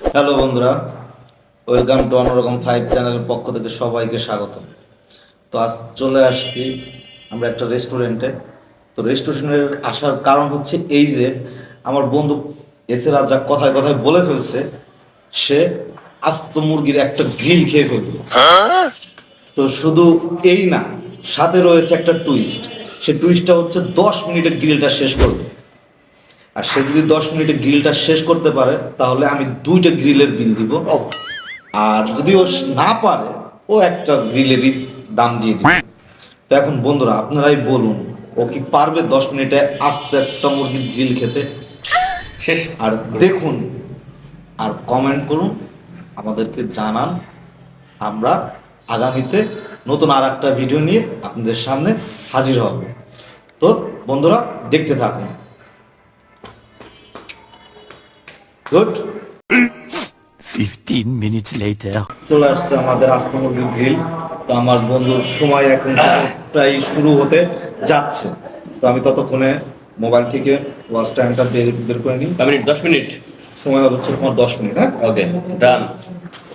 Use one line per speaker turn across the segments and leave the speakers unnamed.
Hello বন্ধুরা, welcome to অন্যরকম five চ্যানেলের পক্ষ থেকে সবাইকে স্বাগত তো আজ চলে আসছি আমরা একটা রেস্টুরেন্টে তো রেস্টুরেন্টে আসার কারণ হচ্ছে এই যে, আমার বন্ধু এসে রাজা কথায় কথায় বলে ফেলছে, সে আস্ত মুরগির একটা গ্রিল খেয়ে ফেলবে তো শুধু এই না, সাথে রয়েছে একটা টুইস্ট সে টুইস্টটা হচ্ছে দশ মিনিটে গ্রিলটা শেষ করবে। আর সে যদি দশ মিনিটে গ্রিলটা শেষ করতে পারে তাহলে আমি দুইটা গ্রিলের বিল দিব। আর যদি ও না পারে ও একটা গ্রিলেরই দাম দিয়ে দিবে। তো এখন বন্ধুরা আপনারাই বলুন ও কি পারবে দশ মিনিটে আস্তে একটা মুরগির গ্রিল খেতে?
শেষ।
আর দেখুন আর কমেন্ট করুন আমাদেরকে জানান। আমরা আগামীতে নতুন আর একটা ভিডিও নিয়ে আপনাদের সামনে হাজির হব। তো বন্ধুরা দেখতে থাকুন। Good
15 minutes later.
চলে আসছে আমাদের আস্ত মুরগির গ্রিল তো আমার বন্ধুর সময় এখন প্রায় শুরু হতে যাচ্ছে। তো আমি ততক্ষণে মোবাইল থেকে ওয়াচ টাইমটা বের বের করে নিই।
মিনিট দশ মিনিট
সময় হচ্ছে তোমার দশ মিনিট হ্যাঁ?
ওকে ডান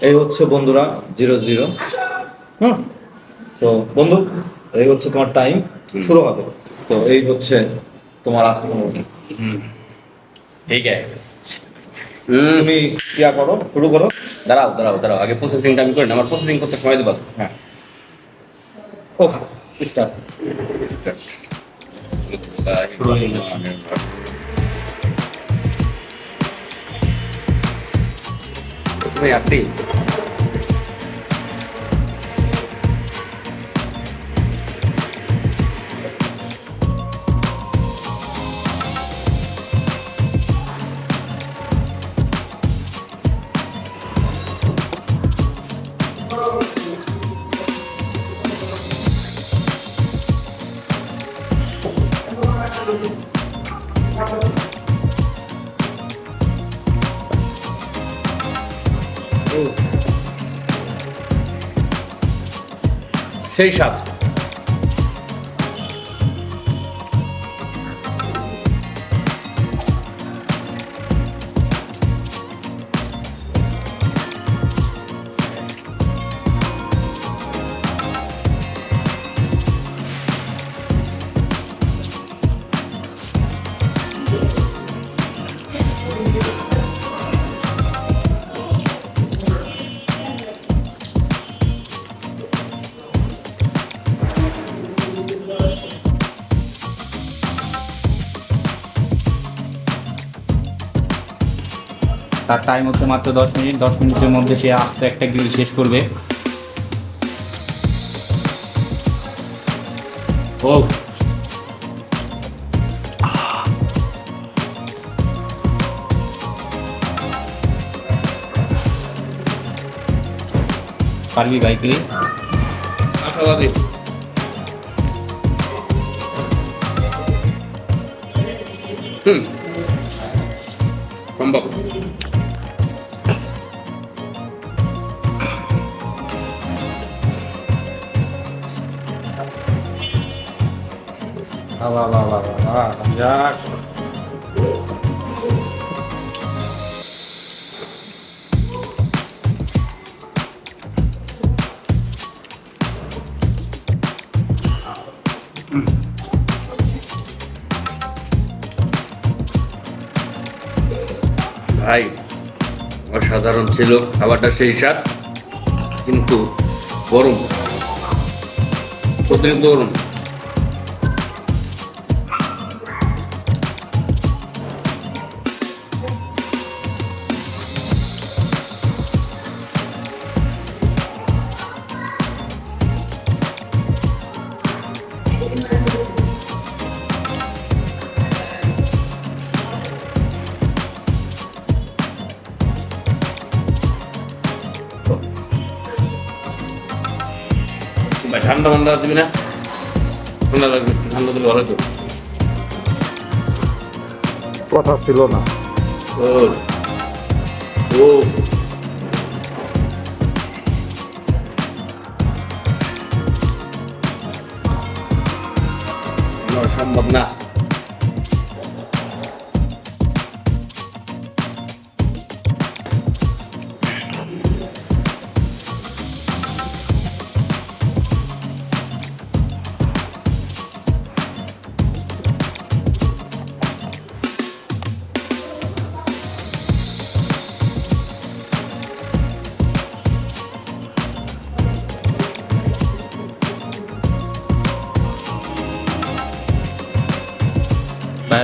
এই হচ্ছে বন্ধুরা জিরো জিরো হুম? তো বন্ধু এই হচ্ছে তোমার টাইম শুরু হবে। তো এই হচ্ছে তোমার আস্ত মুরগি
ঠিক আছে হুম
তুমি ইয়া করো শুরু করো।
দাঁড়াও দাঁড়াও দাঁড়াও আগে প্রসেসিংটা আমি করি না আমার প্রসেসিং করতে সময় দেবো
হ্যাঁ। ওকে স্টার্ট
শুরু হয়ে গেছে। প্রথমে আপনি সেই সাত
তার টাইম হচ্ছে মাত্র দশ মিনিট। দশ মিনিটের মধ্যে সে আস্তে একটা গ্রিল শেষ করবে।
ও।
পারবি বাইকলি
আশাবাদী। হুম। সম্ভব।
বাবা বাবা
ভাই অসাধারণ ছিল খাবারটা সেই স্বাদ কিন্তু গরম। অতিরিক্ত গরম। ঠান্ডা ঠান্ডা দিবি না? ঠান্ডা লাগবে ঠান্ডা দিলে ভালো তো
কথা ছিল না।
ও ও। না, সম্ভব না।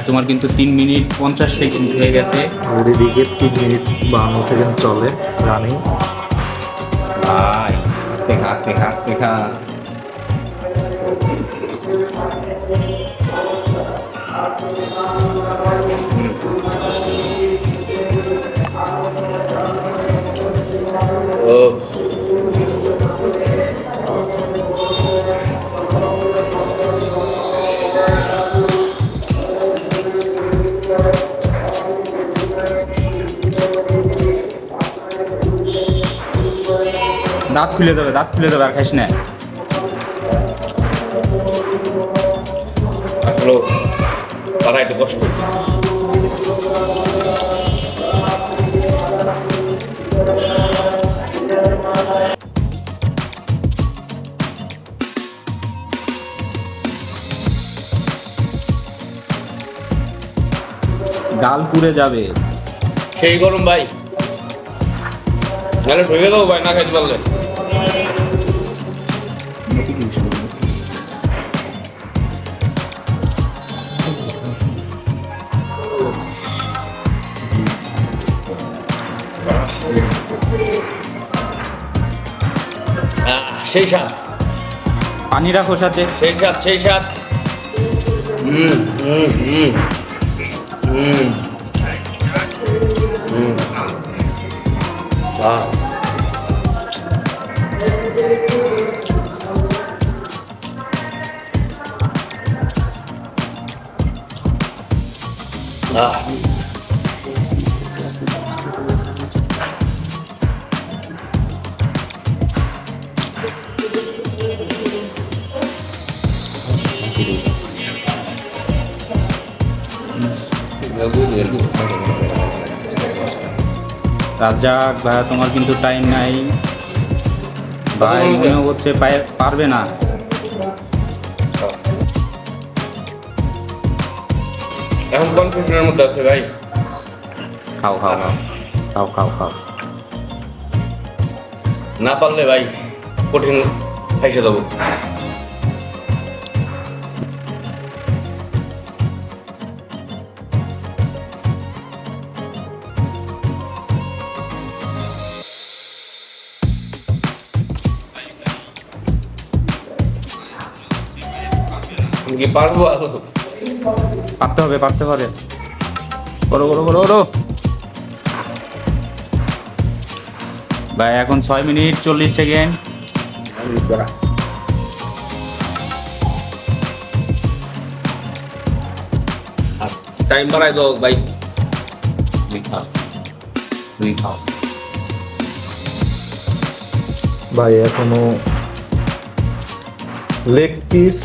তোমার কিন্তু তিন মিনিট পঞ্চাশ সেকেন্ড হয়ে গেছে।
ঘড়ি দিকে তিন মিনিট বাহান্ন সেকেন্ড চলে রানিং
ভাই দেখা দেখা আস্তে দাঁত খুলে দেবে দাঁত খুলে দেবে আর খাইস না।
আসলো তারা একটু কষ্ট
গাল পুড়ে যাবে।
সেই গরম ভাই। নাহলে ঢুকে দেবো ভাই না খাইতে পারলে। সেই স্বাদ।
পানি রাখো সাথে।
সেই স্বাদ সেই স্বাদ। হুম হুম হুম হুম। হুম। বাহ। আহ
রাজ্জাক ভাইয়া তোমার কিন্তু টাইম নাই। ভাই মনে হচ্ছে পারবে না।
এখন কনফিউশনের মধ্যে আছে ভাই?
খাও খাও খাও। খাও খাও খাও।
না পারলে ভাই কঠিন খাইছে দেবো। কি পারব?
পারতে হবে পারতে পারে করো করো করো করো ভাই এখন ছয় মিনিট চল্লিশ সেকেন্ড।
টাইম বাড়াই দাও ভাই।
ভাই এখনও লেগ পিস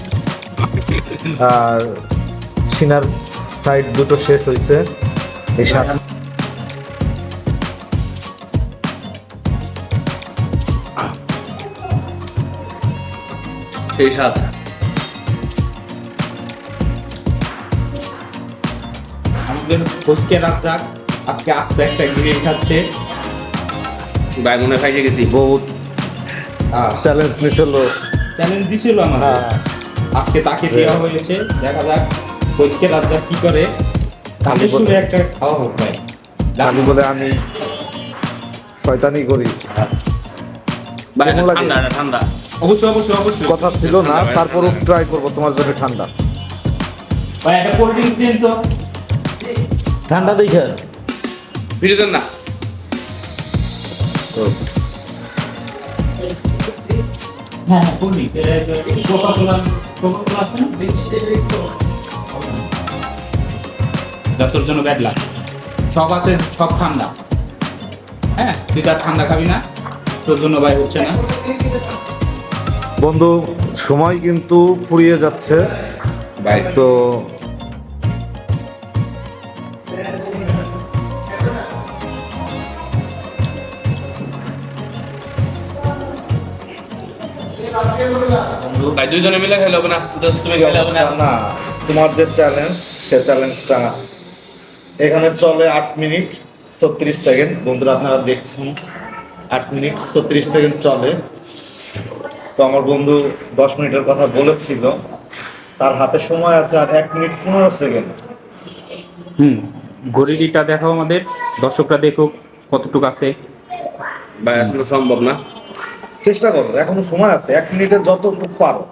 আর সিনার সাইড দুটো শেষ হয়েছে। এই সাত
সেই সাত।
আমাদের ফসকে রাজ্জাক আজকে আস্তে একটা গিরিল খাচ্ছে।
ভাই মনে হয় খাইছে গেছি
বহুত চ্যালেঞ্জ নিছিল
চ্যালেঞ্জ দিছিল আমাদের।
হ্যাঁ।
আজকে তাকে দেওয়া হয়েছে। দেখা যাক ফসকে রাজ্জাক কি করে? কালি
বলে-
সুরে একটা খাওয়া হোক ভাই।
আমি বলে আমি শয়তানি করি।
ভাই ঠান্ডা এটা ঠান্ডা
অবশ্যই অবশ্যই অবশ্যই।
কথা ছিল না তারপরও ট্রাই করব তোমার জন্য ঠান্ডা।
ভাই একটা কোল্ড ড্রিঙ্কস দিন তো।
ঠান্ডা দেখে।
ফিরে দেন না।
হ্যাঁ হ্যাঁ কোকা কোলা কোকা কোলা আছে না? যা তোর জন্য ব্যাড লাগ সব আছে সব ঠান্ডা। হ্যাঁ তুই তার ঠান্ডা খাবি না। তোর জন্য ভাই হচ্ছে না।
বন্ধু সময় কিন্তু ফুরিয়ে যাচ্ছে।
ভাই।
তো
ভাই দুইজনে মিলে খাইলে হবে না? দোস্ত তুমি খাইলে হবে না?
না তোমার যে চ্যালেঞ্জ সে চ্যালেঞ্জটা এখানে চলে আট মিনিট ছত্রিশ সেকেন্ড। বন্ধুরা আপনারা দেখছেন আট মিনিট ছত্রিশ সেকেন্ড চলে। তো আমার বন্ধু দশ মিনিটের কথা বলেছিল তার হাতে সময় আছে আর এক মিনিট পনেরো সেকেন্ড।
হুম গরিবিটা দেখাও আমাদের দর্শকরা দেখুক কতটুকু আছে।
ভাই আসলে সম্ভব না।
চেষ্টা করো এখনও সময় আছে এক মিনিটে যতটুকু পারো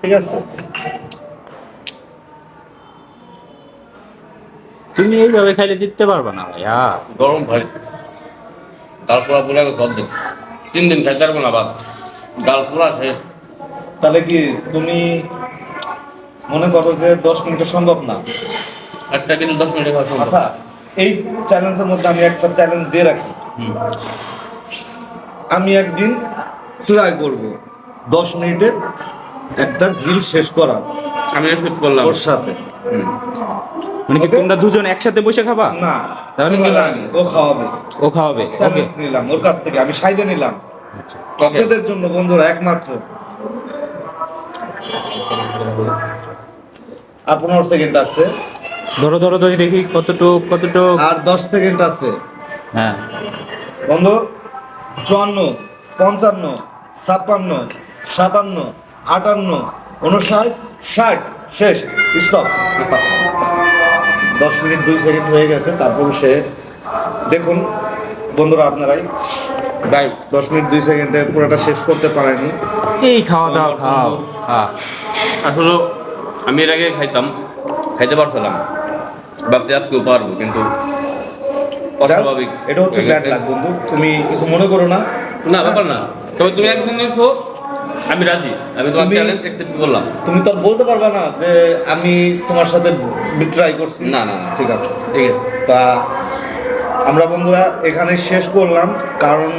ঠিক আছে?
তুমি এইভাবে খাইলে জিততে পারবে না ভাইয়া।
গরম ভাই। গাল পোড়া পুরা গদ তিন দিন খাইতে পারব না বাদ গাল পোড়া শেষ
তাহলে কি তুমি মনে করো যে দশ মিনিটে সম্ভব না?
একটা কিন্তু দশ মিনিটে খাওয়া সম্ভব।
আচ্ছা এই চ্যালেঞ্জের মধ্যে আমি একটা চ্যালেঞ্জ দিয়ে রাখি।
হুম।
আমি একদিন ট্রাই করব। দশ মিনিটে একটা গ্রিল শেষ করা।
আমি রিসিভ করলাম।
ওর সাথে।
মানে কি তোমরা দুজন একসাথে বসে খাবা?
না
তাহলে
আমি ও খাওয়াবে।
ও খাওয়াবে ওকে।
নিলাম ওর কাছ থেকে। আমি সাইডে নিলাম। আপনাদের জন্য বন্ধুরা একমাত্র। আর পনেরো সেকেন্ড আছে।
ধরো ধরো ধরে দেখি কতটুক কতটুক।
আর দশ সেকেন্ড আছে।
হ্যাঁ।
বন্ধু চুয়ান্ন পঞ্চান্ন ছাপ্পান্ন সাতান্ন আটান্ন উনষাট ষাট। শেষ। স্টপ। দশ মিনিট দুই সেকেন্ড হয়ে গেছে তারপর সে দেখুন বন্ধুরা আপনারাই
ভাই
দশ মিনিট দুই সেকেন্ডে পুরোটা শেষ করতে পারেনি।
এই খাওয়া দাওয়া খাও। হ্যাঁ।
আসলে আমি এর আগে খাইতাম খাইতে পারছিলাম। ভাবতে আজকেও পারব কিন্তু অস্বাভাবিক।
এটা হচ্ছে ব্যাড লাগ বন্ধু। তুমি কিছু মনে করো না।
না ব্যাপার না। তবে তুমি একদিন নিছো আমি রাজি। আমি তোমার
তুমি-
চ্যালেঞ্জ অ্যাকসেপ্ট করলাম।
তুমি তো আর বলতে পারবে না যে আমি তোমার সাথে ট্রাই করছি।
না, না, না।
ঠিক আছে।
ঠিক আছে।
তা আমরা বন্ধুরা এখানে শেষ করলাম কারণ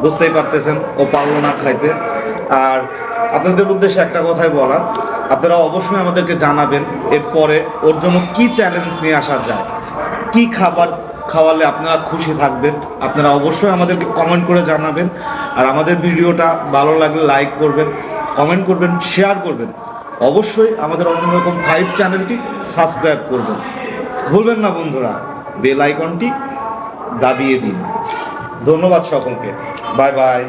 বুঝতেই পারতেছেন ও পারল না খাইতে। আর আপনাদের উদ্দেশ্যে একটা কথাই বলার আপনারা অবশ্যই আমাদেরকে জানাবেন এরপরে ওর জন্য কি চ্যালেঞ্জ নিয়ে আসা যায়। কি খাবার খাওয়ালে আপনারা খুশি থাকবেন আপনারা অবশ্যই আমাদেরকে কমেন্ট করে জানাবেন। আর আমাদের ভিডিওটা ভালো লাগলে লাইক করবেন কমেন্ট করবেন শেয়ার করবেন। অবশ্যই আমাদের অন্যরকম ফাইভ চ্যানেলটি সাবস্ক্রাইব করবেন। ভুলবেন না বন্ধুরা বেল আইকনটি দাবিয়ে দিন। ধন্যবাদ সকলকে। Bye bye